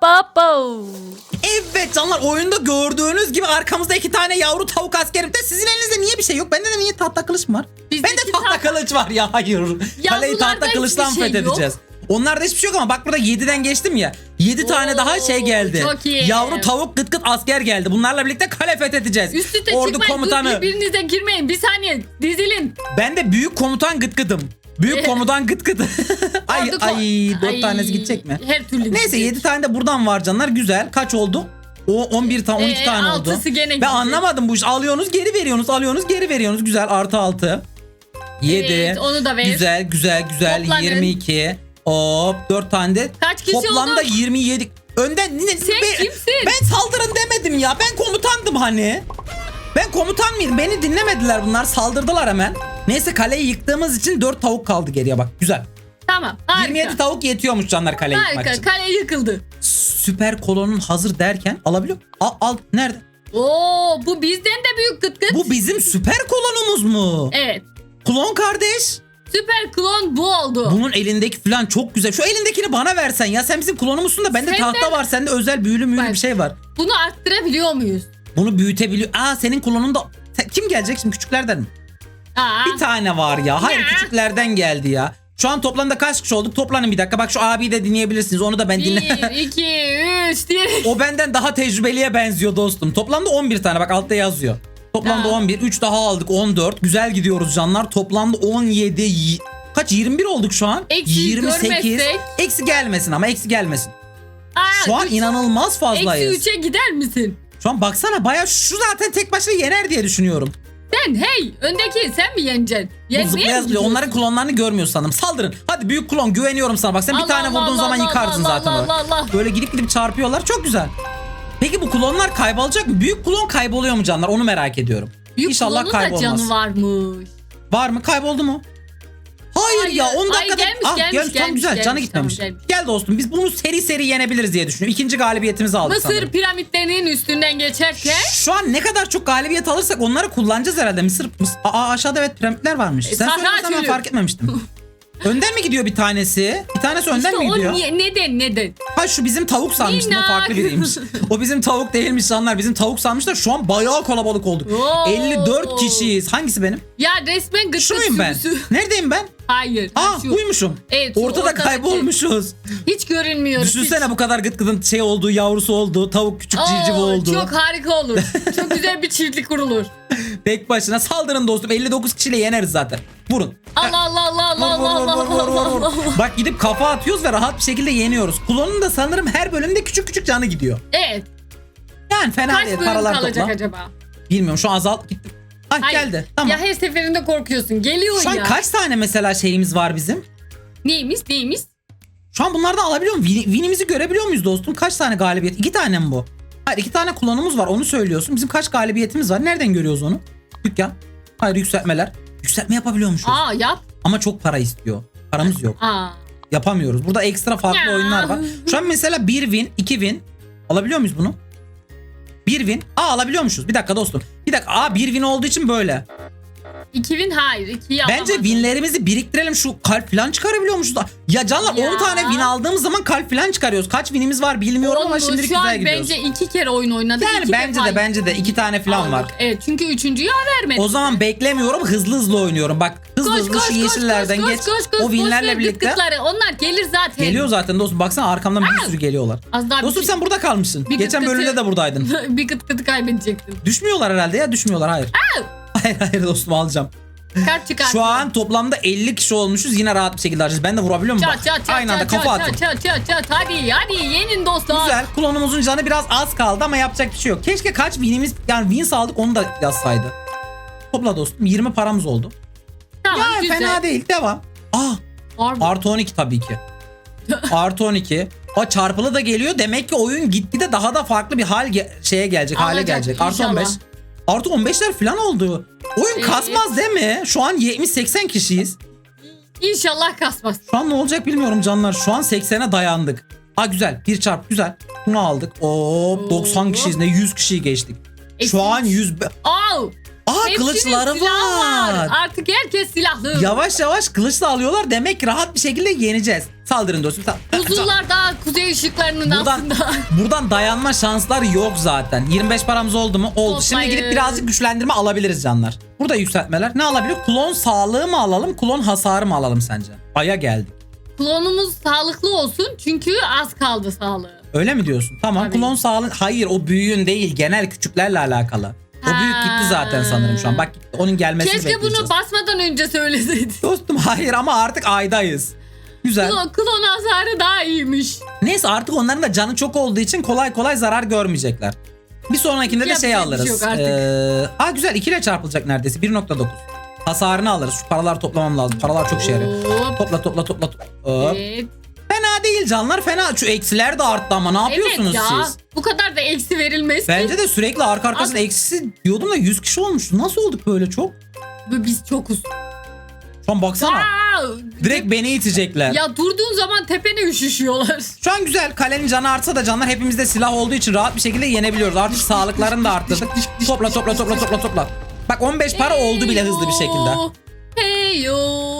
pa pa. Evet canlar oyunda gördüğünüz gibi arkamızda iki tane yavru tavuk askerim de sizin elinizde niye bir şey yok? Bende de niye tahta kılıç mı var? Bizdeki Bende tahta tahta- kılıç var ya hayır. Kaleyi tahta kılıçtan şey fethedeceğiz. Onlarda hiçbir şey yok ama bak burada 7'den geçtim ya. 7 tane daha şey geldi. çok iyi. Yavru tavuk gıt gıt asker geldi. Bunlarla birlikte kale fethedeceğiz. Üst üste Ordu çıkmayın. komutanı. Dur, birbirinize girmeyin. Bir saniye dizilin. Ben de büyük komutan gıt gıdım. Büyük komutan gıt gıt. ay ko- ay 4 Ay, tanesi gidecek mi? Her türlü Neyse gidecek. 7 tane de buradan var canlar. Güzel. Kaç oldu? O 11 tane 12 Ee, tane oldu. altısı gene Ben gidecek. anlamadım bu iş. Alıyorsunuz geri veriyorsunuz. Alıyorsunuz geri veriyorsunuz. Güzel artı 6. 7. Evet, onu da ver. Güzel güzel güzel. Toplanın. 22. Hop 4 tane de. Kaç kişi Toplamda oldu? 27. Önden ne, Sen ben, kimsin? Ben saldırın demedim ya. Ben komutandım hani. Ben komutan mıydım? Beni dinlemediler bunlar. Saldırdılar hemen. Neyse kaleyi yıktığımız için 4 tavuk kaldı geriye bak. Güzel. Tamam. Harika. 27 tavuk yetiyormuş canlar kaleyi yıkmak Harika. için. Kale yıkıldı. Süper kolonun hazır derken alabiliyor. Al, al nerede? Oo, bu bizden de büyük gıt gıt. Bu bizim süper kolonumuz mu? Evet. Klon kardeş. Süper klon bu oldu. Bunun elindeki falan çok güzel. Şu elindekini bana versen ya. Sen bizim klonumuzsun da bende Senden- tahta var. Sende özel büyülü Bak. bir şey var. Bunu arttırabiliyor muyuz? Bunu büyütebiliyor. Aa senin klonun da... Sen- kim gelecek şimdi küçüklerden mi? Aa, Bir tane var ya. Hayır Ya. küçüklerden geldi ya. Şu an toplamda kaç kişi olduk? Toplanın bir dakika. Bak şu abiyi de dinleyebilirsiniz. Onu da ben dinle. 1, 2, 3 diye. o benden daha tecrübeliye benziyor dostum. Toplamda 11 tane bak altta yazıyor. Toplamda Ha. 11. 3 daha aldık 14. Güzel gidiyoruz canlar. Toplamda 17. y- Kaç 21 olduk şu an? Eksiği görmezsek. Eksi gelmesin ama eksi gelmesin. Aa, Şu an üç- inanılmaz fazlayız. Eksi 3'e gider misin? Şu an baksana baya şu zaten tek başına yener diye düşünüyorum. Sen hey öndeki sen mi yeneceksin? Bu Yenmeye zıplaya mi zıplaya gidiyorsun? onların klonlarını görmüyor sanırım. Saldırın. Hadi büyük klon güveniyorum sana. Bak sen bir Allah tane Allah vurduğun Allah zaman Allah yıkarsın Allah zaten. Allah onu. Allah Allah. Böyle gidip gidip çarpıyorlar. Çok güzel. Peki bu klonlar kaybolacak mı? Büyük klon kayboluyor mu canlar? Onu merak ediyorum. Büyük İnşallah klonun da kaybolmaz. canı varmış. Var mı? Kayboldu mu? Hayır, ya 10 Ay, dakikada gelmiş, Ah, gelmiş, gelmiş, tam gelmiş, güzel canı gelmiş, gitmemiş. tamam, gelmiş. Gel dostum biz bunu seri seri yenebiliriz diye düşünüyorum. İkinci galibiyetimizi aldık Mısır sanırım. piramitlerinin üstünden geçerken Şu an ne kadar çok galibiyet alırsak onları kullanacağız herhalde. Mısır, Mısır Aa, aşağıda evet piramitler varmış. E, Sen söylemesen ben fark etmemiştim. önden mi gidiyor bir tanesi? Bir tanesi önden işte mi o gidiyor? niye, neden neden? Ha şu bizim tavuk sanmıştım o farklı biriymiş. o bizim tavuk değilmiş canlar. Bizim tavuk sanmışlar. Şu an bayağı kalabalık olduk. Oo. 54 kişiyiz. Hangisi benim? Ya resmen gıt Şu muyum ben? Neredeyim ben? Hayır. Aa şu. buymuşum. Evet, Ortada ortadaki. kaybolmuşuz. Hiç görünmüyoruz. Düşünsene bu kadar gıt gıdın şey olduğu, yavrusu olduğu, tavuk küçük Oo, civciv oldu. Çok harika olur. çok güzel bir çiftlik kurulur. Tek başına saldırın dostum. 59 kişiyle yeneriz zaten. Vurun. Allah Allah Allah Allah Vur, vur, Allah vur, Allah vur, vur, Allah vur, Allah. vur. Bak gidip kafa atıyoruz ve rahat bir şekilde yeniyoruz. Klonun da sanırım her bölümde küçük küçük canı gidiyor. Evet. Yani fena Kaç değil. bölüm Paralar kalacak topla. acaba? Bilmiyorum şu an azalt gitti. Ah Hayır. geldi. Tamam. Ya her seferinde korkuyorsun. Geliyor Şu an ya. kaç tane mesela şeyimiz var bizim? Neymiş neymiş? Şu an bunlardan alabiliyor muyum? Win- Win'imizi görebiliyor muyuz dostum? Kaç tane galibiyet? İki tane mi bu? Hayır iki tane kullanımız var onu söylüyorsun. Bizim kaç galibiyetimiz var? Nereden görüyoruz onu? Dükkan. Hayır yükseltmeler. Yükseltme yapabiliyormuşuz. Aa yap. Ama çok para istiyor. Paramız yok. Aa. Yapamıyoruz. Burada ekstra farklı Ya. oyunlar var. Şu an mesela bir win, iki win. Alabiliyor muyuz bunu? Bir win. Aa alabiliyormuşuz. Bir dakika dostum. Bir dakika. Aa bir win olduğu için böyle. 2000 hayır. 2'yi Bence winlerimizi biriktirelim şu kalp falan çıkarabiliyormuşuz. Ya canlar Ya. 10 tane win aldığımız zaman kalp falan çıkarıyoruz. Kaç winimiz var bilmiyorum ama şimdilik Şu an güzel gidiyoruz. bence iki kere oyun oynadık. yani iki bence defa de bence de iki tane falan var. aldık. Evet çünkü üçüncüyü vermedi. O zaman beklemiyorum hızlı hızlı oynuyorum. Bak hızlı hızlı şu yeşillerden geç. o winlerle ver birlikte gıtgıtları. Onlar gelir zaten. geliyor zaten dostum. Baksana arkamdan bir sürü geliyorlar. Az daha Dostum bir, sen burada kalmışsın. bir Geçen bölümde de buradaydın. bir gıt gıtı kaybedecektin. Düşmüyorlar herhalde ya düşmüyorlar hayır. Hayır hayır dostum alacağım. Kart çıkart. Şu an toplamda 50 kişi olmuşuz yine rahat bir şekilde harcayacağız. Ben de vurabiliyor muyum? Çat çat çat Aynı anda kafa atın. çat çat çat hadi hadi yenin dostlar. Güzel. Klonumuzun canı biraz az kaldı ama yapacak bir şey yok. Keşke kaç winimiz yani win aldık onu da yazsaydı. Topla dostum 20 paramız oldu. Tamam ya güzel. fena değil devam. Aa Harbi. artı 12 tabii ki. artı 12. O çarpılı da geliyor. Demek ki oyun gitgide daha da farklı bir hal ge- şeye gelecek, hale Alacak, gelecek. Artı inşallah. 15. Artı 15'ler falan oldu. Oyun Evet. kasmaz değil mi? Şu an 70-80 kişiyiz. İnşallah kasmaz. Şu an ne olacak bilmiyorum canlar. Şu an 80'e dayandık. Ha güzel. Bir çarp güzel. Bunu aldık. Oo 90 kişiyiz ne 100 kişiyi geçtik. Şu an siz- 100 Al. Aa Hepsinin kılıçları silahı var. Artık herkes silahlı. Yavaş yavaş kılıçla alıyorlar. Demek ki rahat bir şekilde yeneceğiz. Saldırın dostum. Sal- Uzunlar daha kuzey ışıklarının Buradan, aslında. buradan dayanma şansları yok zaten. 25 paramız oldu mu? Oldu. Şimdi Toplayın. gidip birazcık güçlendirme alabiliriz canlar. Burada yükseltmeler. Ne alabiliyor? Klon sağlığı mı alalım? Klon hasarı mı alalım sence? Aya geldik. Klonumuz sağlıklı olsun çünkü az kaldı sağlığı. Öyle mi diyorsun? Tamam Tabii. klon sağlığı. Hayır o büyüğün değil. Genel küçüklerle alakalı. O büyük gitti zaten sanırım şu an. Bak gitti. Onun gelmesini Keşke bekleyeceğiz. bunu basmadan önce söyleseydin. Dostum hayır ama artık aydayız. Güzel. Klon, klon hasarı daha iyiymiş. Neyse artık onların da canı çok olduğu için kolay kolay zarar görmeyecekler. Bir sonrakinde de Yapacak şey bir alırız. şey yok artık. Ee, aa güzel 2 ile çarpılacak neredeyse 1.9. Hasarını alırız. Şu paralar toplamam lazım. Paralar çok şey yarıyor. Hop. Topla topla topla. topla. Hop. Evet. Fena değil canlar fena. Şu eksiler de arttı ama ne yapıyorsunuz evet ya. siz? Bu kadar da eksi verilmez ki. Bence de sürekli arka arkasına Az- eksisi diyordum da 100 kişi olmuş. Nasıl olduk böyle çok? Bu Biz çokuz. Şu an baksana. Aa! Direkt beni itecekler. Ya durduğun zaman tepene üşüşüyorlar. Şu an güzel. Kalenin canı artsa da canlar hepimizde silah olduğu için rahat bir şekilde yenebiliyoruz. Artık sağlıklarını da arttırdık. Topla topla topla topla topla. Bak 15 para oldu bile hızlı bir şekilde. Heyo.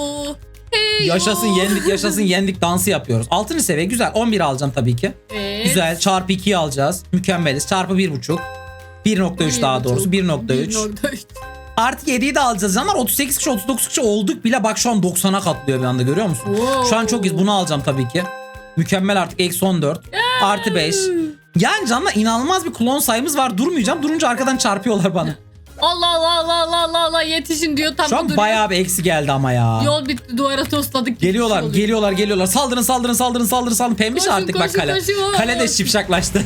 Yaşasın yendik yaşasın yendik dansı yapıyoruz. 6. seviye güzel. 11 alacağım tabii ki. Evet. Güzel. Çarpı 2'yi alacağız. Mükemmeliz. Çarpı 1.5. 1.3 daha doğrusu. 1.3. 1.3. Artı 7'yi de alacağız. Canlar 38 kişi 39 kişi olduk bile. Bak şu an 90'a katlıyor bir anda görüyor musun? Wow. Şu an çok iyi. Bunu alacağım tabii ki. Mükemmel artık. Eksi 14. Artı 5. Yani canla inanılmaz bir klon sayımız var. Durmayacağım. Durunca arkadan çarpıyorlar bana. Allah Allah Allah Allah Allah Allah yetişin diyor tam Şu an duruyor. bayağı bir eksi geldi ama ya. Yol bitti duvara tosladık. Geliyorlar, Oluyor. geliyorlar, geliyorlar. Saldırın, saldırın, saldırın, saldırın, saldırın. Pembiş Koşun, artık bak koşun, kale. koşun. Kale de şipşaklaştı.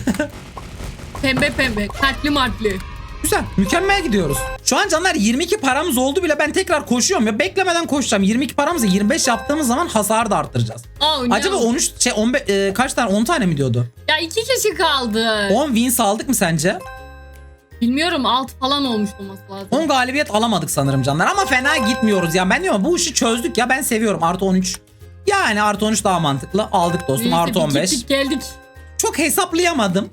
Pembe pembe. Kalpli martli. Güzel, mükemmel gidiyoruz. Şu an canlar 22 paramız oldu bile ben tekrar koşuyorum ya. Beklemeden koşacağım. 22 paramızı 25 yaptığımız zaman hasar da arttıracağız. No. Acaba 13 şey 15 e, kaç tane 10 tane mi diyordu? Ya iki kişi kaldı. 10 wins aldık mı sence? Bilmiyorum alt falan olmuş olması lazım. 10 galibiyet alamadık sanırım canlar ama fena gitmiyoruz ya. Ben diyorum bu işi çözdük ya ben seviyorum. Artı 13. Yani artı 13 daha mantıklı. Aldık dostum Neyse, artı bir 15. gittik geldik. Çok hesaplayamadım.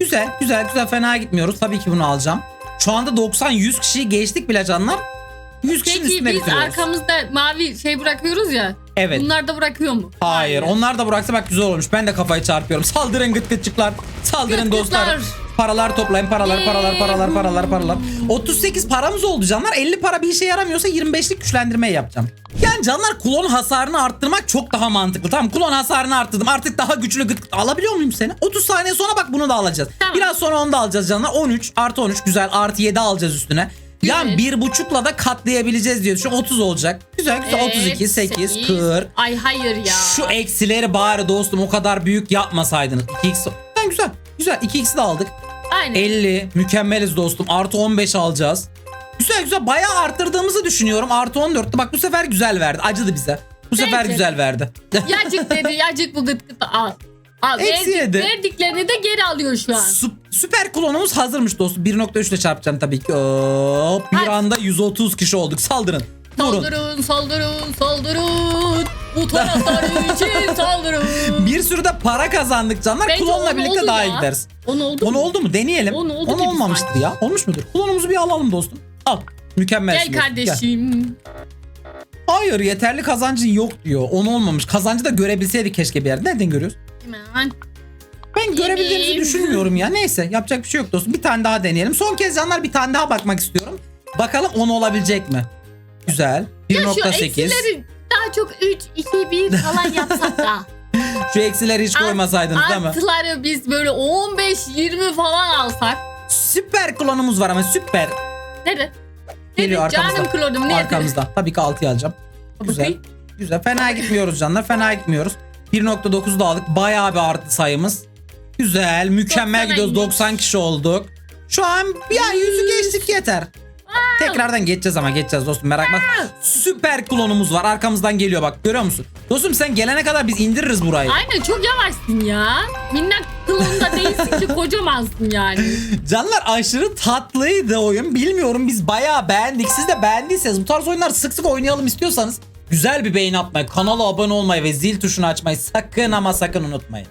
Güzel güzel güzel fena gitmiyoruz. Tabii ki bunu alacağım. Şu anda 90-100 kişiyi geçtik bile canlar. 100 kişinin Peki üstüne biz bitiriyoruz. arkamızda mavi şey bırakıyoruz ya. Evet. Bunlar da bırakıyor mu? Hayır. Onlar da bıraksa bak güzel olmuş. Ben de kafayı çarpıyorum. Saldırın gıt gıtçıklar. Saldırın Gıt dostlar. Paralar toplayın. Paralar, paralar, paralar, Eee. paralar, paralar. 38 paramız oldu canlar. 50 para bir işe yaramıyorsa 25'lik güçlendirme yapacağım. Yani canlar klon hasarını arttırmak çok daha mantıklı. Tamam klon hasarını arttırdım. Artık daha güçlü gıt. Alabiliyor muyum seni? 30 saniye sonra bak bunu da alacağız. Tamam. Biraz sonra onu da alacağız canlar. 13 artı 13 güzel. Artı 7 alacağız üstüne. Yani Evet. bir buçukla da katlayabileceğiz diyor. Şu 30 olacak. Güzel güzel. 32, 8, 40. Ay hayır ya. Şu eksileri bari dostum o kadar büyük yapmasaydınız. 2x. Ben güzel. Güzel. 2x'i de aldık. Aynen. 50. Mükemmeliz dostum. Artı 15 alacağız. Güzel güzel. Bayağı arttırdığımızı düşünüyorum. Artı 14'tü. Bak bu sefer güzel verdi. Acıdı bize. Bu sefer Bence. güzel verdi. Yacık dedi yacık bu gıt gıt al. Al. Eksi verdik- yedi. verdiklerini de geri alıyor şu an. Sü- süper klonumuz hazırmış dostum. 1.3 ile çarpacağım tabii ki. Hop, bir Hadi. anda 130 kişi olduk. Saldırın. Vurun. Saldırın saldırın saldırın. Bu taraftarı için saldırın. Bir sürü de para kazandık canlar. Bence Klonla on birlikte oldu daha ya. iyi gideriz. On oldu On mu? oldu mu? Deneyelim. On oldu On gibi olmamıştır sanki. ya. Olmuş mudur? Klonumuzu bir alalım dostum. Al. Mükemmel. Gel kardeşim. Hayır yeterli kazancın yok diyor. On olmamış. Kazancı da görebilseydik keşke bir yerde. Nereden görüyoruz? Hemen. Ben görebildiğimizi düşünmüyorum ya. Neyse yapacak bir şey yok dostum. Bir tane daha deneyelim. Son kez canlar bir tane daha bakmak istiyorum. Bakalım 10 olabilecek mi? Güzel. Ya şu 1.8. eksileri çok 3, 2, 1 falan yapsak da. Şu eksileri hiç koymasaydınız değil mi? Artıları biz böyle 15, 20 falan alsak. Süper klonumuz var ama süper. Nerede? Geliyor Nerede? arkamızda. Canım klonum nerede? Arkamızda. Tabii ki 6'yı alacağım. Güzel. Bakayım. Güzel. Fena gitmiyoruz canlar. Fena gitmiyoruz. 1.9 da aldık. Bayağı bir arttı sayımız. Güzel. Mükemmel 90'a gidiyoruz. indik. 90 kişi olduk. Şu an ya yüzü geçtik yeter. Tekrardan geçeceğiz ama geçeceğiz dostum merak etme. Süper klonumuz var arkamızdan geliyor bak görüyor musun? Dostum sen gelene kadar biz indiririz burayı. Aynen çok yavaşsın ya. Minnak klonda değilsin ki kocamansın yani. Canlar aşırı tatlıydı oyun. Bilmiyorum biz bayağı beğendik. Siz de beğendiyseniz bu tarz oyunlar sık sık oynayalım istiyorsanız güzel bir beğeni atmayı, kanala abone olmayı ve zil tuşunu açmayı sakın ama sakın unutmayın.